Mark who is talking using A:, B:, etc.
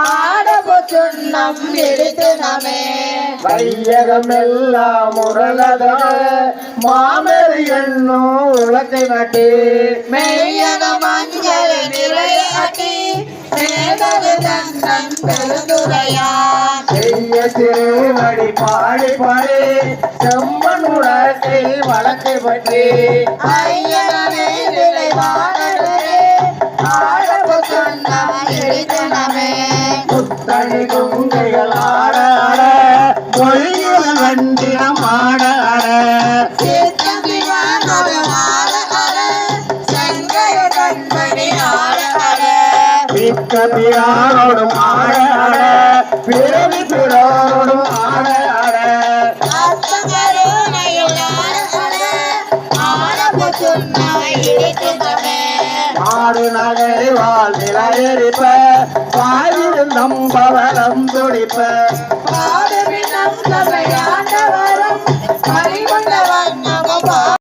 A: ஆடபுச்சுன்னம் இடித்துனமே
B: வையகமெல்லாம் உரலதன மாமரி என்னும் உலக்கை நட்டி.
A: மெய்யன மஞ்சள் நிறையாட்டி
B: திருவடி பாடி பாடி செம்மன் உலகை வழக்கை பற்றி.
A: ஐயனே விளைவானே
B: புத்தணி குங்கைகள் ஆட ஆட மொழிகள் வண்டினம் ஆட ஆட
A: சித்தம் ஆட ஆட ஆட ஆட
B: ஆட ஆட நாடு நகரிவால் நிலையெறிப்ப பாரிடும் நம்பவளம் துடிப்ப.
A: பாடுவின் நம் சபையாண்டவர்